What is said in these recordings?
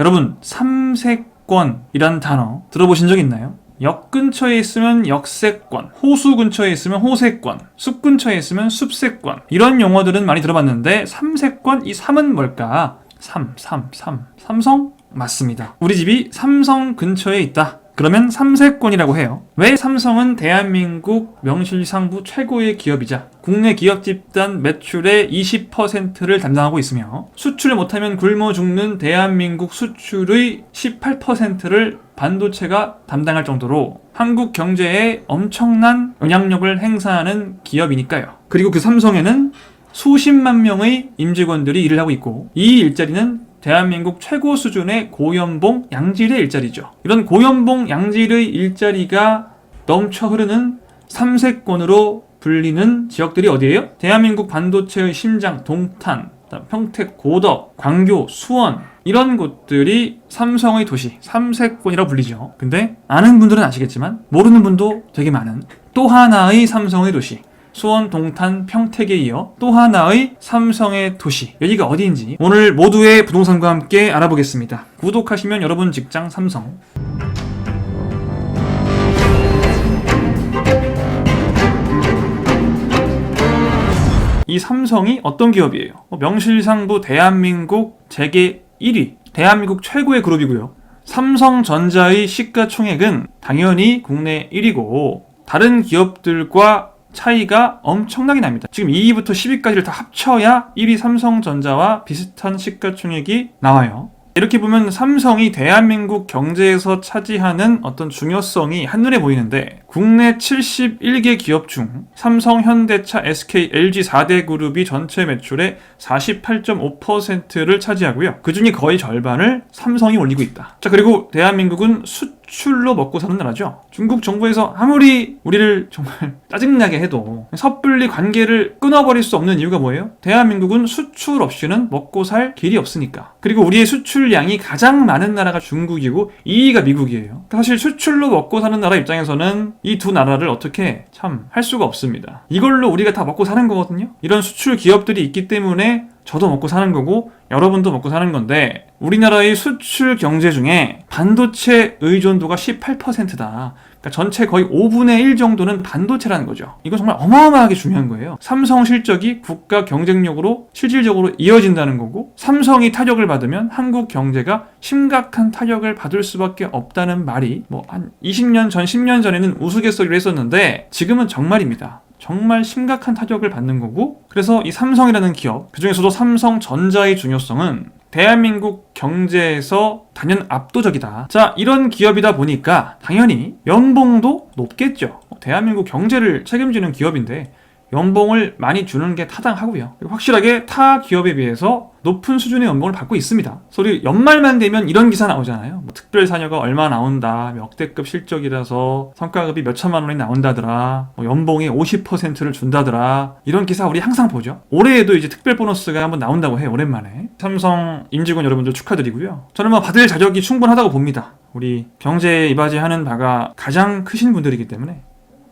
여러분, 삼세권이란 단어 들어보신 적 있나요? 역 근처에 있으면 역세권, 호수 근처에 있으면 호세권, 숲 근처에 있으면 숲세권. 이런 용어들은 많이 들어봤는데, 삼세권, 이 삼은 뭘까? 삼, 삼, 삼. 삼성? 맞습니다. 우리 집이 삼성 근처에 있다. 그러면 삼세권이라고 해요. 왜 삼성은 대한민국 명실상부 최고의 기업이자 국내 기업 집단 매출의 20%를 담당하고 있으며 수출을 못하면 굶어 죽는 대한민국 수출의 18%를 반도체가 담당할 정도로 한국 경제에 엄청난 영향력을 행사하는 기업이니까요. 그리고 그 삼성에는 수십만 명의 임직원들이 일을 하고 있고 이 일자리는 대한민국 최고 수준의 고연봉 양질의 일자리죠. 이런 고연봉 양질의 일자리가 넘쳐 흐르는 삼세권으로 불리는 지역들이 어디예요? 대한민국 반도체의 심장 동탄, 평택, 고덕, 광교, 수원 이런 곳들이 삼성의 도시 삼세권이라고 불리죠. 근데 아는 분들은 아시겠지만 모르는 분도 되게 많은 또 하나의 삼성의 도시 수원, 동탄, 평택에 이어 또 하나의 삼성의 도시 여기가 어디인지 오늘 모두의 부동산과 함께 알아보겠습니다. 구독하시면 여러분 직장 삼성 이 삼성이 어떤 기업이에요? 어, 명실상부 대한민국 재계 1위, 대한민국 최고의 그룹이고요. 삼성전자의 시가총액은 당연히 국내 1위고 다른 기업들과 차이가 엄청나게 납니다. 지금 2위부터 10위까지를 다 합쳐야 1위 삼성전자와 비슷한 시가총액이 나와요. 이렇게 보면 삼성이 대한민국 경제에서 차지하는 어떤 중요성이 한눈에 보이는데 국내 71개 기업 중 삼성, 현대차, SK, LG 4대 그룹이 전체 매출의 48.5%를 차지하고요. 그 중에 거의 절반을 삼성이 올리고 있다. 자, 그리고 대한민국은 수출로 먹고 사는 나라죠. 중국 정부에서 아무리 우리를 정말 짜증나게 해도 섣불리 관계를 끊어버릴 수 없는 이유가 뭐예요? 대한민국은 수출 없이는 먹고 살 길이 없으니까. 그리고 우리의 수출량이 가장 많은 나라가 중국이고 2위가 미국이에요. 사실 수출로 먹고 사는 나라 입장에서는 이 두 나라를 어떻게 참 할 수가 없습니다. 이걸로 우리가 다 먹고 사는 거거든요. 이런 수출 기업들이 있기 때문에 저도 먹고 사는 거고 여러분도 먹고 사는 건데 우리나라의 수출 경제 중에 반도체 의존도가 18%다. 그러니까 전체 거의 5분의 1 정도는 반도체라는 거죠. 이거 정말 어마어마하게 중요한 거예요. 삼성 실적이 국가 경쟁력으로 실질적으로 이어진다는 거고 삼성이 타격을 받으면 한국 경제가 심각한 타격을 받을 수밖에 없다는 말이 뭐 한 20년 전, 10년 전에는 우스갯소리를 했었는데 지금은 정말입니다. 정말 심각한 타격을 받는 거고 그래서 이 삼성이라는 기업 그중에서도 삼성전자의 중요성은 대한민국 경제에서 단연 압도적이다. 자, 이런 기업이다 보니까 당연히 연봉도 높겠죠. 대한민국 경제를 책임지는 기업인데 연봉을 많이 주는 게 타당하고요. 확실하게 타 기업에 비해서 높은 수준의 연봉을 받고 있습니다. 소리 연말만 되면 이런 기사 나오잖아요. 뭐 특별 사녀가 얼마 나온다, 뭐 역대급 실적이라서 성과급이 몇 천만 원이 나온다더라, 뭐 연봉의 50%를 준다더라 이런 기사 우리 항상 보죠. 올해에도 이제 특별 보너스가 한번 나온다고 해요. 오랜만에 삼성 임직원 여러분들 축하드리고요. 저는 뭐 받을 자격이 충분하다고 봅니다. 우리 경제에 이바지하는 바가 가장 크신 분들이기 때문에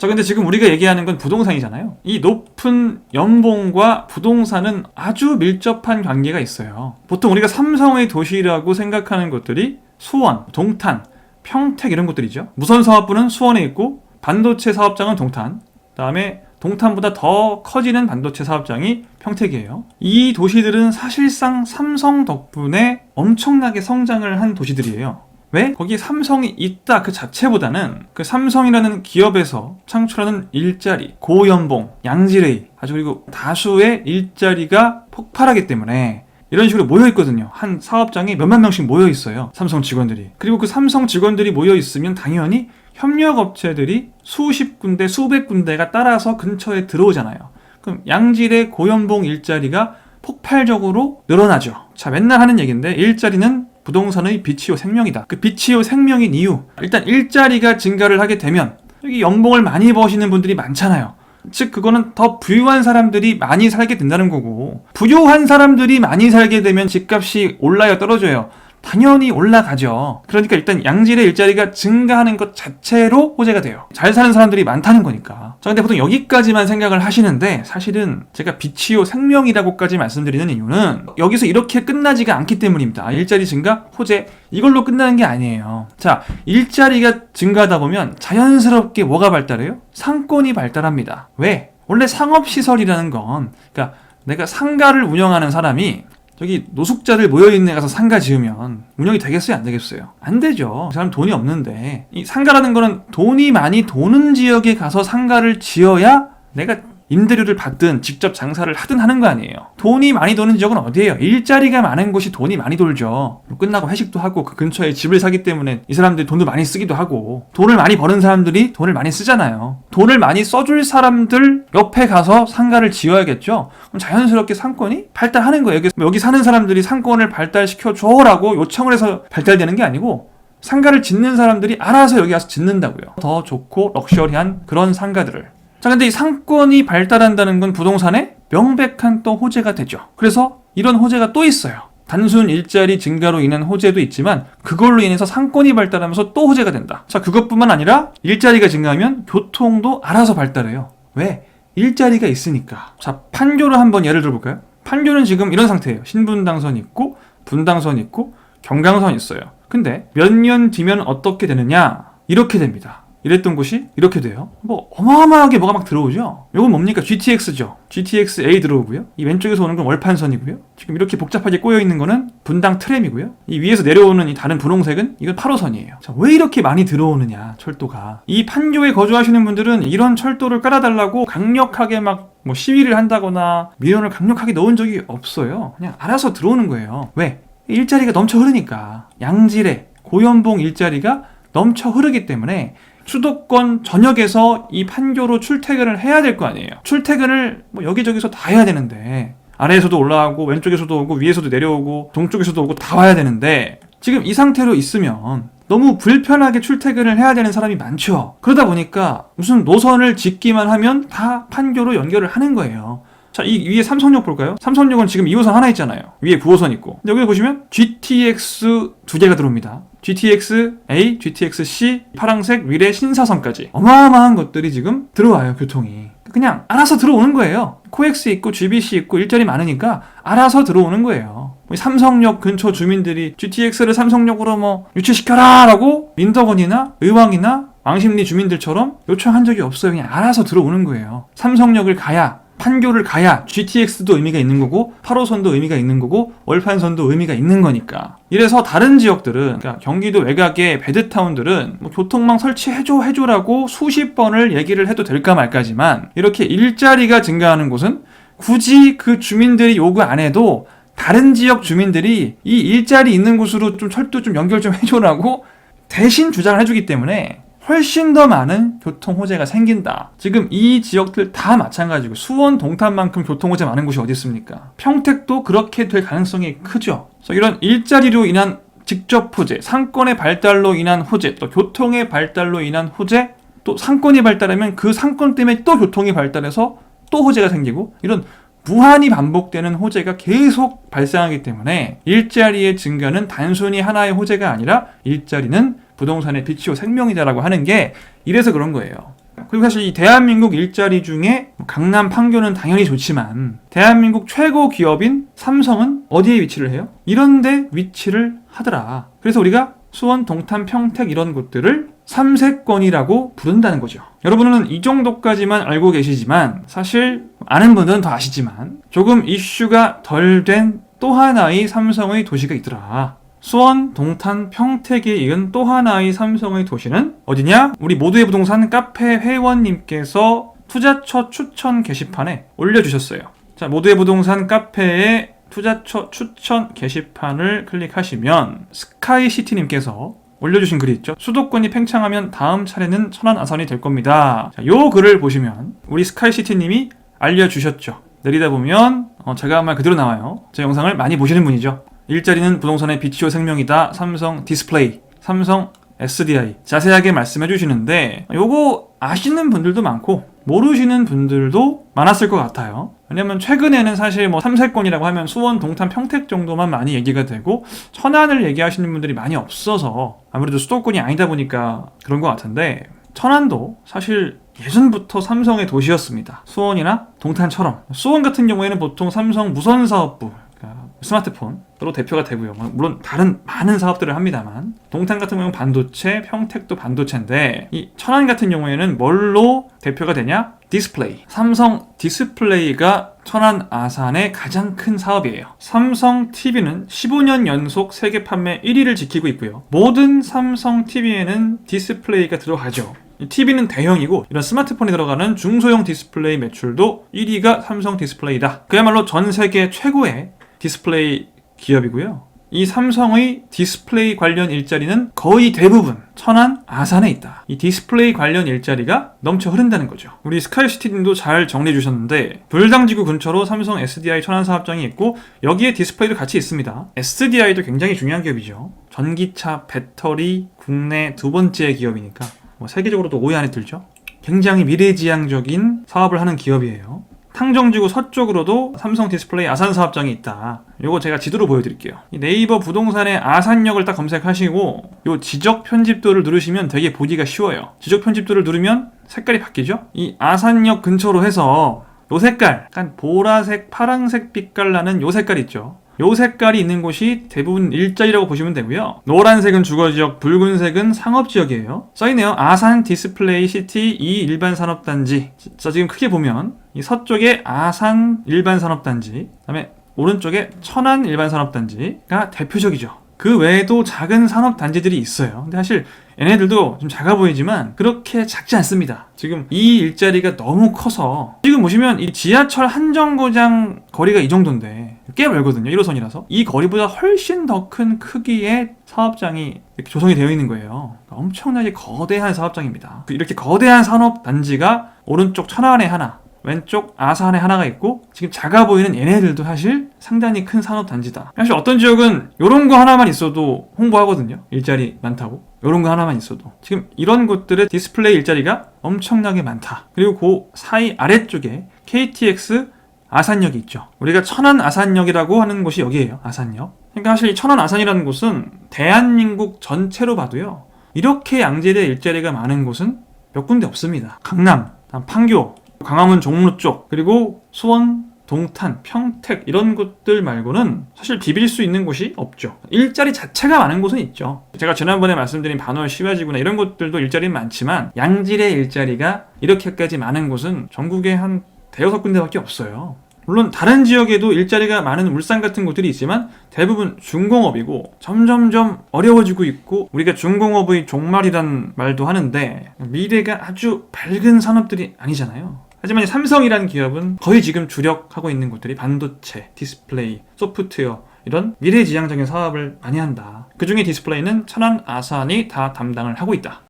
자, 근데 지금 우리가 얘기하는 건 부동산이잖아요. 이 높은 연봉과 부동산은 아주 밀접한 관계가 있어요. 보통 우리가 삼성의 도시라고 생각하는 것들이 수원, 동탄, 평택 이런 곳들이죠. 무선 사업부는 수원에 있고 반도체 사업장은 동탄. 그다음에 동탄보다 더 커지는 반도체 사업장이 평택이에요. 이 도시들은 사실상 삼성 덕분에 엄청나게 성장을 한 도시들이에요. 왜? 거기 삼성이 있다 그 자체보다는 그 삼성이라는 기업에서 창출하는 일자리, 고연봉, 양질의 아주 그리고 다수의 일자리가 폭발하기 때문에 이런 식으로 모여 있거든요. 한 사업장에 몇만 명씩 모여 있어요. 삼성 직원들이. 그리고 그 삼성 직원들이 모여 있으면 당연히 협력 업체들이 수십 군데, 수백 군데가 따라서 근처에 들어오잖아요. 그럼 양질의 고연봉 일자리가 폭발적으로 늘어나죠. 자, 맨날 하는 얘기인데 일자리는 부동산의 빛이요 생명이다. 그 빛이요 생명인 이유. 일단 일자리가 증가를 하게 되면 여기 연봉을 많이 버시는 분들이 많잖아요. 즉 그거는 더 부유한 사람들이 많이 살게 된다는 거고 부유한 사람들이 많이 살게 되면 집값이 올라요 떨어져요. 당연히 올라가죠. 그러니까 일단 양질의 일자리가 증가하는 것 자체로 호재가 돼요. 잘 사는 사람들이 많다는 거니까. 자, 근데 보통 여기까지만 생각을 하시는데 사실은 제가 비치오 생명이라고까지 말씀드리는 이유는 여기서 이렇게 끝나지가 않기 때문입니다. 일자리 증가, 호재 이걸로 끝나는 게 아니에요. 자, 일자리가 증가하다 보면 자연스럽게 뭐가 발달해요? 상권이 발달합니다. 왜? 원래 상업시설이라는 건, 그러니까 내가 상가를 운영하는 사람이 저기 노숙자들 모여있는 데 가서 상가 지으면 운영이 되겠어요? 안 되겠어요? 안 되죠. 그 사람 돈이 없는데. 이 상가라는 거는 돈이 많이 도는 지역에 가서 상가를 지어야 내가 임대료를 받든 직접 장사를 하든 하는 거 아니에요. 돈이 많이 도는 지역은 어디예요? 일자리가 많은 곳이 돈이 많이 돌죠. 끝나고 회식도 하고 그 근처에 집을 사기 때문에 이 사람들이 돈도 많이 쓰기도 하고 돈을 많이 버는 사람들이 돈을 많이 쓰잖아요. 돈을 많이 써줄 사람들 옆에 가서 상가를 지어야겠죠. 그럼 자연스럽게 상권이 발달하는 거예요. 여기, 여기 사는 사람들이 상권을 발달시켜 줘라고 요청을 해서 발달되는 게 아니고 상가를 짓는 사람들이 알아서 여기 와서 짓는다고요. 더 좋고 럭셔리한 그런 상가들을. 자, 근데 이 상권이 발달한다는 건 부동산에 명백한 또 호재가 되죠. 그래서 이런 호재가 또 있어요. 단순 일자리 증가로 인한 호재도 있지만 그걸로 인해서 상권이 발달하면서 또 호재가 된다. 자, 그것뿐만 아니라 일자리가 증가하면 교통도 알아서 발달해요. 왜? 일자리가 있으니까. 자, 판교를 한번 예를 들어볼까요? 판교는 지금 이런 상태예요. 신분당선 있고, 분당선 있고, 경강선 있어요. 근데 몇 년 뒤면 어떻게 되느냐? 이렇게 됩니다. 이랬던 곳이 이렇게 돼요. 뭐 어마어마하게 뭐가 막 들어오죠. 이건 뭡니까? GTX죠. GTX-A 들어오고요. 이 왼쪽에서 오는 건 월판선이고요. 지금 이렇게 복잡하게 꼬여 있는 거는 분당 트램이고요. 이 위에서 내려오는 이 다른 분홍색은 이건 8호선이에요. 자, 왜 이렇게 많이 들어오느냐, 철도가. 이 판교에 거주하시는 분들은 이런 철도를 깔아달라고 강력하게 막뭐 시위를 한다거나 민원을 강력하게 넣은 적이 없어요. 그냥 알아서 들어오는 거예요. 왜? 일자리가 넘쳐 흐르니까. 양질의 고연봉 일자리가 넘쳐 흐르기 때문에 수도권 전역에서 이 판교로 출퇴근을 해야 될 거 아니에요. 출퇴근을 뭐 여기저기서 다 해야 되는데 아래에서도 올라가고 왼쪽에서도 오고 위에서도 내려오고 동쪽에서도 오고 다 와야 되는데 지금 이 상태로 있으면 너무 불편하게 출퇴근을 해야 되는 사람이 많죠. 그러다 보니까 무슨 노선을 짓기만 하면 다 판교로 연결을 하는 거예요. 자, 이 위에 삼성역 볼까요? 삼성역은 지금 2호선 하나 있잖아요. 위에 9호선 있고. 여기 보시면 GTX 두 개가 들어옵니다. GTX A, GTX C, 파랑색 위례 신사선까지 어마어마한 것들이 지금 들어와요 교통이 그냥 알아서 들어오는 거예요 코엑스 있고 GBC 있고 일자리 많으니까 알아서 들어오는 거예요 삼성역 근처 주민들이 GTX를 삼성역으로 뭐 유치시켜라 라고 민덕원이나 의왕이나 왕십리 주민들처럼 요청한 적이 없어요 그냥 알아서 들어오는 거예요 삼성역을 가야 판교를 가야 GTX도 의미가 있는 거고 8호선도 의미가 있는 거고 월판선도 의미가 있는 거니까. 이래서 다른 지역들은 그러니까 경기도 외곽의 배드타운들은 뭐 교통망 설치해줘 해줘라고 수십 번을 얘기를 해도 될까 말까지만 이렇게 일자리가 증가하는 곳은 굳이 그 주민들이 요구 안 해도 다른 지역 주민들이 이 일자리 있는 곳으로 좀 철도 좀 연결 좀 해줘라고 대신 주장을 해주기 때문에 훨씬 더 많은 교통 호재가 생긴다. 지금 이 지역들 다 마찬가지고 수원 동탄만큼 교통 호재 많은 곳이 어디 있습니까? 평택도 그렇게 될 가능성이 크죠. 그래서 이런 일자리로 인한 직접 호재, 상권의 발달로 인한 호재, 또 교통의 발달로 인한 호재, 또 상권이 발달하면 그 상권 때문에 또 교통이 발달해서 또 호재가 생기고 이런 무한히 반복되는 호재가 계속 발생하기 때문에 일자리의 증가는 단순히 하나의 호재가 아니라 일자리는 부동산의 빛이요 생명이다라고 하는 게 이래서 그런 거예요. 그리고 사실 이 대한민국 일자리 중에 강남 판교는 당연히 좋지만 대한민국 최고 기업인 삼성은 어디에 위치를 해요? 이런데 위치를 하더라. 그래서 우리가 수원, 동탄, 평택 이런 곳들을 삼세권이라고 부른다는 거죠. 여러분은 이 정도까지만 알고 계시지만 사실 아는 분들은 더 아시지만 조금 이슈가 덜 된 또 하나의 삼성의 도시가 있더라. 수원, 동탄, 평택에 이은 또 하나의 삼성의 도시는 어디냐? 우리 모두의 부동산 카페 회원님께서 투자처 추천 게시판에 올려주셨어요. 자, 모두의 부동산 카페에 투자처 추천 게시판을 클릭하시면 스카이시티님께서 올려주신 글이 있죠. 수도권이 팽창하면 다음 차례는 천안 아산이 될 겁니다. 자, 요 글을 보시면 우리 스카이시티님이 알려주셨죠. 내리다 보면 어, 제가 한 말 그대로 나와요. 제 영상을 많이 보시는 분이죠. 일자리는 부동산의 빛이요 생명이다. 삼성 디스플레이, 삼성 SDI 자세하게 말씀해 주시는데 요거 아시는 분들도 많고 모르시는 분들도 많았을 것 같아요. 왜냐면 최근에는 사실 뭐 삼세권이라고 하면 수원, 동탄, 평택 정도만 많이 얘기가 되고 천안을 얘기하시는 분들이 많이 없어서 아무래도 수도권이 아니다 보니까 그런 것 같은데 천안도 사실 예전부터 삼성의 도시였습니다. 수원이나 동탄처럼 수원 같은 경우에는 보통 삼성 무선 사업부 그러니까 스마트폰으 로 대표가 되고요. 뭐 물론 다른 많은 사업들을 합니다만 동탄 같은 경우는 반도체, 평택도 반도체인데 이 천안 같은 경우에는 뭘로 대표가 되냐? 디스플레이. 삼성 디스플레이가 천안 아산의 가장 큰 사업이에요. 삼성 TV는 15년 연속 세계 판매 1위를 지키고 있고요. 모든 삼성 TV에는 디스플레이가 들어가죠. TV는 대형이고 이런 스마트폰에 들어가는 중소형 디스플레이 매출도 1위가 삼성 디스플레이다. 그야말로 전 세계 최고의 디스플레이 기업이고요. 이 삼성의 디스플레이 관련 일자리는 거의 대부분 천안, 아산에 있다. 이 디스플레이 관련 일자리가 넘쳐 흐른다는 거죠. 우리 스카이시티님도 잘 정리해 주셨는데 불당지구 근처로 삼성 SDI 천안 사업장이 있고 여기에 디스플레이도 같이 있습니다. SDI도 굉장히 중요한 기업이죠. 전기차, 배터리, 국내 두 번째 기업이니까 뭐 세계적으로도 5위 안에 들죠. 굉장히 미래지향적인 사업을 하는 기업이에요. 탕정지구 서쪽으로도 삼성 디스플레이 아산 사업장이 있다. 요거 제가 지도로 보여드릴게요. 이 네이버 부동산의 아산역을 딱 검색하시고 요 지적 편집도를 누르시면 되게 보기가 쉬워요. 지적 편집도를 누르면 색깔이 바뀌죠? 이 아산역 근처로 해서 요 색깔, 약간 보라색, 파랑색 빛깔 나는 요 색깔 있죠? 요 색깔이 있는 곳이 대부분 일자리라고 보시면 되고요. 노란색은 주거지역, 붉은색은 상업지역이에요. 써있네요. 아산 디스플레이 시티 2 일반 산업단지. 자, 지금 크게 보면 이 서쪽에 아산 일반 산업단지, 그다음에 오른쪽에 천안 일반 산업단지가 대표적이죠. 그 외에도 작은 산업 단지들이 있어요. 근데 사실 얘네들도 좀 작아 보이지만 그렇게 작지 않습니다. 지금 이 일자리가 너무 커서 지금 보시면 이 지하철 한정거장 거리가 이 정도인데 꽤 멀거든요. 1호선이라서 이 거리보다 훨씬 더 큰 크기의 사업장이 이렇게 조성이 되어 있는 거예요. 엄청나게 거대한 사업장입니다. 이렇게 거대한 산업 단지가 오른쪽 천안에 하나 왼쪽 아산에 하나가 있고 지금 작아 보이는 얘네들도 사실 상당히 큰 산업단지다. 사실 어떤 지역은 이런 거 하나만 있어도 홍보하거든요. 일자리 많다고. 이런 거 하나만 있어도. 지금 이런 곳들의 디스플레이 일자리가 엄청나게 많다. 그리고 그 사이 아래쪽에 KTX 아산역이 있죠. 우리가 천안 아산역이라고 하는 곳이 여기예요. 아산역. 그러니까 사실 이 천안 아산이라는 곳은 대한민국 전체로 봐도요. 이렇게 양질의 일자리가 많은 곳은 몇 군데 없습니다. 강남, 판교, 광화문 종로 쪽 그리고 수원 동탄, 평택 이런 곳들 말고는 사실 비빌 수 있는 곳이 없죠. 일자리 자체가 많은 곳은 있죠. 제가 지난번에 말씀드린 반월 시와지구나 이런 곳들도 일자리는 많지만 양질의 일자리가 이렇게까지 많은 곳은 전국에 한 대여섯 군데밖에 없어요. 물론 다른 지역에도 일자리가 많은 울산 같은 곳들이 있지만 대부분 중공업이고 점점점 어려워지고 있고 우리가 중공업의 종말이란 말도 하는데 미래가 아주 밝은 산업들이 아니잖아요. 하지만 이 삼성이라는 기업은 거의 지금 주력하고 있는 곳들이 반도체, 디스플레이, 소프트웨어 이런 미래지향적인 사업을 많이 한다. 그 중에 디스플레이는 천안, 아산이 다 담당을 하고 있다.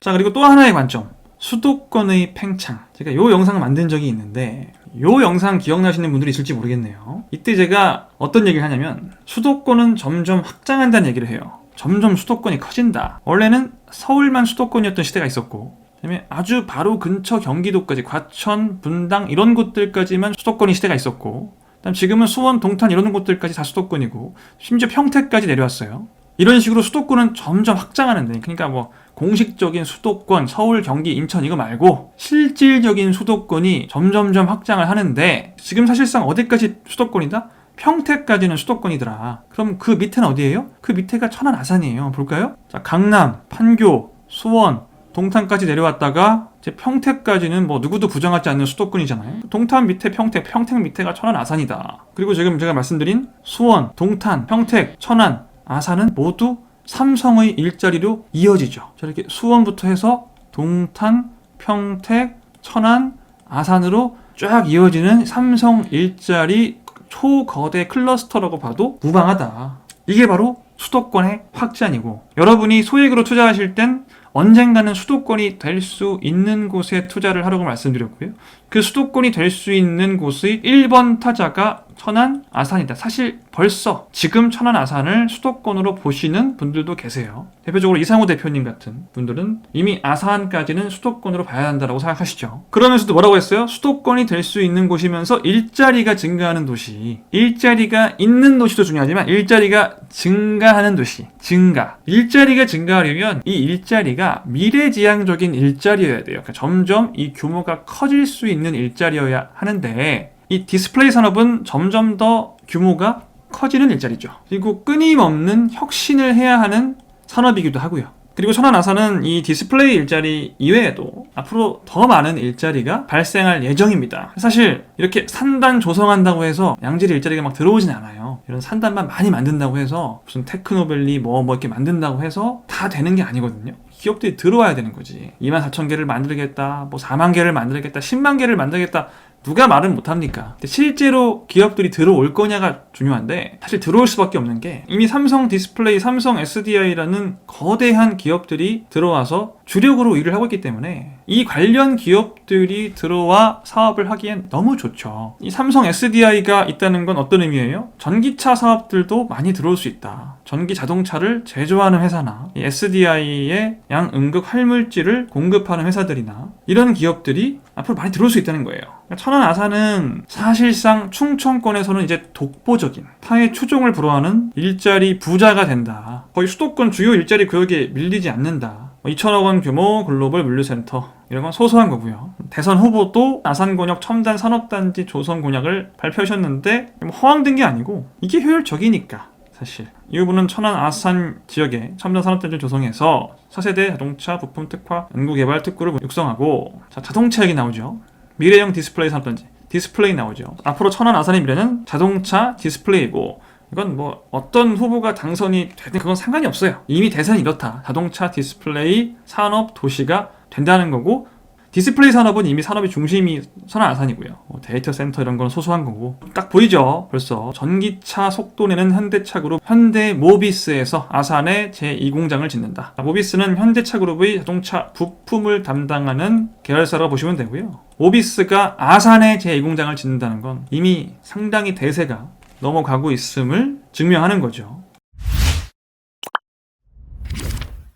자 그리고 또 하나의 관점. 수도권의 팽창. 제가 요 영상을 만든 적이 있는데 요 영상 기억나시는 분들이 있을지 모르겠네요. 이때 제가 어떤 얘기를 하냐면 수도권은 점점 확장한다는 얘기를 해요. 점점 수도권이 커진다. 원래는 서울만 수도권이었던 시대가 있었고 그다음에 아주 바로 근처 경기도까지 과천, 분당 이런 곳들까지만 수도권이 시대가 있었고 그다음 지금은 수원, 동탄 이런 곳들까지 다 수도권이고 심지어 평택까지 내려왔어요. 이런 식으로 수도권은 점점 확장하는데 그러니까 뭐 공식적인 수도권 서울, 경기, 인천 이거 말고 실질적인 수도권이 점점점 확장을 하는데 지금 사실상 어디까지 수도권이다? 평택까지는 수도권이더라. 그럼 그 밑에는 어디예요? 그 밑에가 천안 아산이에요. 볼까요? 자, 강남, 판교, 수원, 동탄까지 내려왔다가 이제 평택까지는 뭐 누구도 부정하지 않는 수도권이잖아요. 동탄 밑에 평택, 평택 밑에가 천안 아산이다. 그리고 지금 제가 말씀드린 수원, 동탄, 평택, 천안, 아산은 모두 삼성의 일자리로 이어지죠. 저렇게 수원부터 해서 동탄, 평택, 천안, 아산으로 쫙 이어지는 삼성 일자리 초거대 클러스터라고 봐도 무방하다. 이게 바로 수도권의 확장이고 여러분이 소액으로 투자하실 땐 언젠가는 수도권이 될 수 있는 곳에 투자를 하라고 말씀드렸고요. 그 수도권이 될 수 있는 곳의 1번 타자가 천안, 아산이다. 사실 벌써 지금 천안, 아산을 수도권으로 보시는 분들도 계세요. 대표적으로 이상호 대표님 같은 분들은 이미 아산까지는 수도권으로 봐야 한다고 생각하시죠. 그러면서도 뭐라고 했어요? 수도권이 될 수 있는 곳이면서 일자리가 증가하는 도시. 일자리가 있는 도시도 중요하지만 일자리가 증가하는 도시. 증가. 일자리가 증가하려면 이 일자리가 미래지향적인 일자리여야 돼요. 그러니까 점점 이 규모가 커질 수 있는 일자리여야 하는데 이 디스플레이 산업은 점점 더 규모가 커지는 일자리죠. 그리고 끊임없는 혁신을 해야 하는 산업이기도 하고요. 그리고 천안 아산은 이 디스플레이 일자리 이외에도 앞으로 더 많은 일자리가 발생할 예정입니다. 사실 이렇게 산단 조성한다고 해서 양질의 일자리가 막 들어오진 않아요. 이런 산단만 많이 만든다고 해서 무슨 테크노밸리 뭐뭐 이렇게 만든다고 해서 다 되는 게 아니거든요. 기업들이 들어와야 되는 거지. 2만 4천 개를 만들겠다, 뭐 4만 개를 만들겠다, 10만 개를 만들겠다. 누가 말은 못합니까? 실제로 기업들이 들어올 거냐가 중요한데 사실 들어올 수밖에 없는 게 이미 삼성 디스플레이, 삼성 SDI라는 거대한 기업들이 들어와서 주력으로 일을 하고 있기 때문에 이 관련 기업들이 들어와 사업을 하기엔 너무 좋죠. 이 삼성 SDI가 있다는 건 어떤 의미예요? 전기차 사업들도 많이 들어올 수 있다. 전기 자동차를 제조하는 회사나 이 SDI의 양응급 활물질을 공급하는 회사들이나 이런 기업들이 앞으로 많이 들어올 수 있다는 거예요. 그러니까 천안 아산은 사실상 충청권에서는 이제 독보적인 타의 추종을 불허하는 일자리 부자가 된다. 거의 수도권 주요 일자리 구역에 밀리지 않는다. 2천억 원 규모 글로벌 물류센터 이런 건 소소한 거고요. 대선 후보도 아산권역 첨단 산업단지 조성 공약을 발표하셨는데 뭐 허황된 게 아니고 이게 효율적이니까 사실 이 부분은 천안 아산 지역에 첨단 산업단지 조성해서 차세대 자동차 부품 특화 연구 개발 특구를 육성하고 자, 자동차 얘기 나오죠. 미래형 디스플레이 산업단지 디스플레이 나오죠. 앞으로 천안 아산의 미래는 자동차 디스플레이고 이건 뭐 어떤 후보가 당선이 되든 그건 상관이 없어요. 이미 대선이 이렇다. 자동차 디스플레이 산업 도시가 된다는 거고 디스플레이 산업은 이미 산업의 중심이 천안 아산이고요. 뭐 데이터 센터 이런 건 소소한 거고 딱 보이죠. 벌써 전기차 속도 내는 현대차 그룹 현대 모비스에서 아산에 제2 공장을 짓는다. 모비스는 현대차 그룹의 자동차 부품을 담당하는 계열사라고 보시면 되고요. 모비스가 아산에 제2 공장을 짓는다는 건 이미 상당히 대세가 넘어가고 있음을 증명하는 거죠.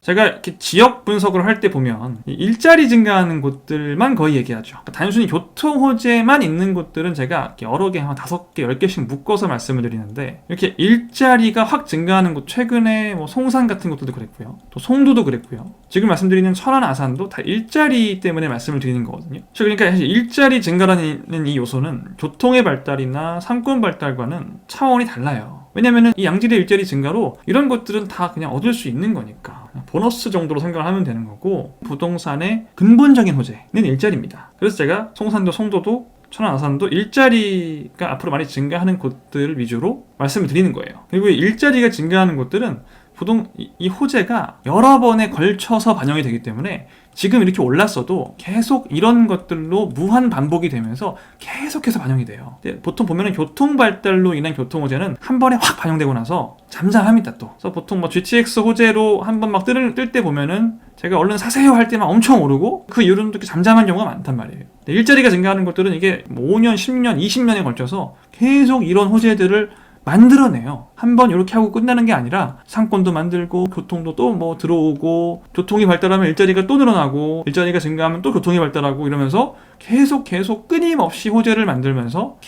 제가 이렇게 지역 분석을 할 때 보면 이 일자리 증가하는 곳들만 거의 얘기하죠. 단순히 교통 호재만 있는 곳들은 제가 여러 개, 한 다섯 개, 열 개씩 묶어서 말씀을 드리는데 이렇게 일자리가 확 증가하는 곳 최근에 뭐 송산 같은 곳들도 그랬고요. 또 송도도 그랬고요. 지금 말씀드리는 천안 아산도 다 일자리 때문에 말씀을 드리는 거거든요. 그러니까 사실 일자리 증가라는 이 요소는 교통의 발달이나 상권 발달과는 차원이 달라요. 왜냐면은 이 양질의 일자리 증가로 이런 것들은 다 그냥 얻을 수 있는 거니까 보너스 정도로 생각을 하면 되는 거고 부동산의 근본적인 호재는 일자리입니다. 그래서 제가 송산도 송도도 천안 아산도 일자리가 앞으로 많이 증가하는 곳들 위주로 말씀을 드리는 거예요. 그리고 이 일자리가 증가하는 곳들은 부동 이, 이 호재가 여러 번에 걸쳐서 반영이 되기 때문에 지금 이렇게 올랐어도 계속 이런 것들로 무한 반복이 되면서 계속해서 반영이 돼요. 보통 보면은 교통 발달로 인한 교통 호재는 한 번에 확 반영되고 나서 잠잠합니다 또. 그래서 보통 뭐 GTX 호재로 한 번 막 뜰 때 보면은 제가 얼른 사세요 할 때만 엄청 오르고 그 이후로는 이렇게 잠잠한 경우가 많단 말이에요. 일자리가 증가하는 것들은 이게 뭐 5년, 10년, 20년에 걸쳐서 계속 이런 호재들을 만들어내요. 한번 이렇게 하고 끝나는 게 아니라 상권도 만들고 교통도 또 뭐 들어오고 교통이 발달하면 일자리가 또 늘어나고 일자리가 증가하면 또 교통이 발달하고 이러면서 계속 계속 끊임없이 호재를 만들면서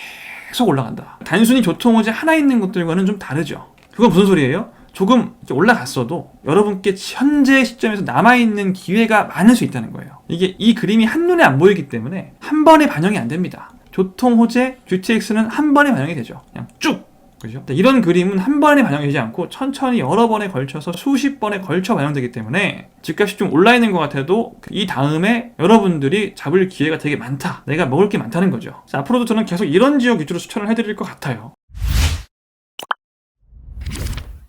계속 올라간다. 단순히 교통 호재 하나 있는 것들과는 좀 다르죠. 그건 무슨 소리예요? 조금 올라갔어도 여러분께 현재 시점에서 남아있는 기회가 많을 수 있다는 거예요. 이게 이 그림이 한눈에 안 보이기 때문에 한 번에 반영이 안 됩니다. 교통 호재 GTX는 한 번에 반영이 되죠. 그냥 쭉 그죠? 이런 그림은 한 번에 반영되지 않고 천천히 여러 번에 걸쳐서 수십 번에 걸쳐 반영되기 때문에 집값이 좀 올라 있는 것 같아도 이 다음에 여러분들이 잡을 기회가 되게 많다. 내가 먹을 게 많다는 거죠. 자, 앞으로도 저는 계속 이런 지역 위주로 추천을 해드릴 것 같아요.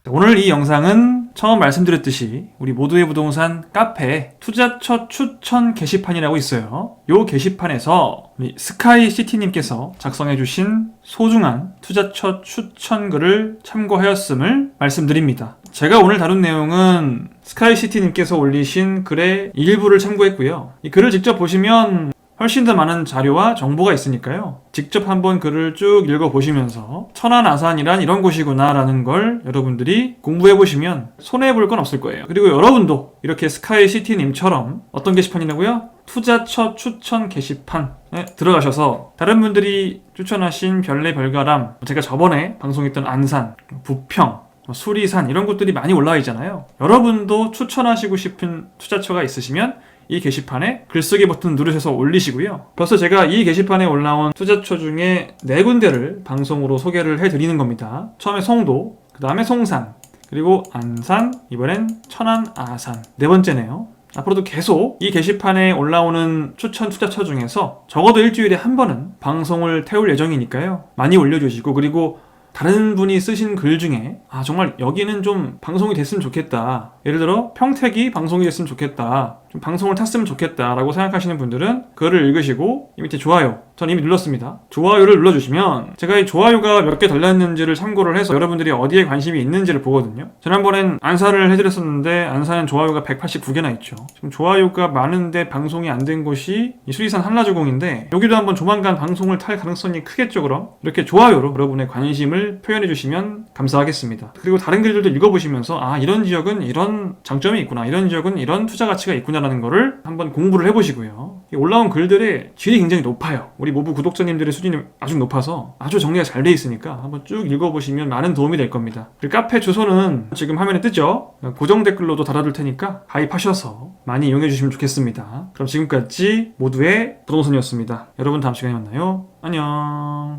오늘 이 영상은 처음 말씀드렸듯이 우리 모두의 부동산 카페에 투자처 추천 게시판이라고 있어요. 요 게시판에서 우리 스카이시티님께서 작성해주신 소중한 투자처 추천 글을 참고하였음을 말씀드립니다. 제가 오늘 다룬 내용은 스카이시티님께서 올리신 글의 일부를 참고했고요. 이 글을 직접 보시면 훨씬 더 많은 자료와 정보가 있으니까요. 직접 한번 글을 쭉 읽어보시면서 천안아산이란 이런 곳이구나라는 걸 여러분들이 공부해보시면 손해볼 건 없을 거예요. 그리고 여러분도 이렇게 스카이시티님처럼 어떤 게시판이라고요? 투자처 추천 게시판에 들어가셔서 다른 분들이 추천하신 별내 별가람 제가 저번에 방송했던 안산, 부평, 뭐 수리산 이런 곳들이 많이 올라와 있잖아요. 여러분도 추천하시고 싶은 투자처가 있으시면 이 게시판에 글쓰기 버튼 누르셔서 올리시고요. 벌써 제가 이 게시판에 올라온 투자처 중에 네 군데를 방송으로 소개를 해드리는 겁니다. 처음에 송도, 그 다음에 송산, 그리고 안산, 이번엔 천안, 아산. 네 번째네요. 앞으로도 계속 이 게시판에 올라오는 추천 투자처 중에서 적어도 일주일에 한 번은 방송을 태울 예정이니까요. 많이 올려주시고 그리고 다른 분이 쓰신 글 중에 아 정말 여기는 좀 방송이 됐으면 좋겠다. 예를 들어 평택이 방송이 됐으면 좋겠다. 좀 방송을 탔으면 좋겠다라고 생각하시는 분들은 글을 읽으시고 이 밑에 좋아요. 전 이미 눌렀습니다. 좋아요를 눌러주시면 제가 이 좋아요가 몇 개 달렸는지를 참고를 해서 여러분들이 어디에 관심이 있는지를 보거든요. 지난번엔 안사를 해드렸었는데 안사는 좋아요가 189개나 있죠. 지금 좋아요가 많은데 방송이 안 된 곳이 이 수리산 한라주공인데 여기도 한번 조만간 방송을 탈 가능성이 크겠죠 그럼? 이렇게 좋아요로 여러분의 관심을 표현해 주시면 감사하겠습니다. 그리고 다른 글들도 읽어보시면서 아 이런 지역은 이런 장점이 있구나 이런 지역은 이런 투자 가치가 있구나 라는 거를 한번 공부를 해보시고요. 이 올라온 글들의 질이 굉장히 높아요. 우리 모부 구독자님들의 수준이 아주 높아서 아주 정리가 잘 돼 있으니까 한번 쭉 읽어보시면 많은 도움이 될 겁니다. 그리고 카페 주소는 지금 화면에 뜨죠? 고정 댓글로도 달아둘 테니까 가입하셔서 많이 이용해 주시면 좋겠습니다. 그럼 지금까지 모두의 부동산이었습니다. 여러분 다음 시간에 만나요. 안녕.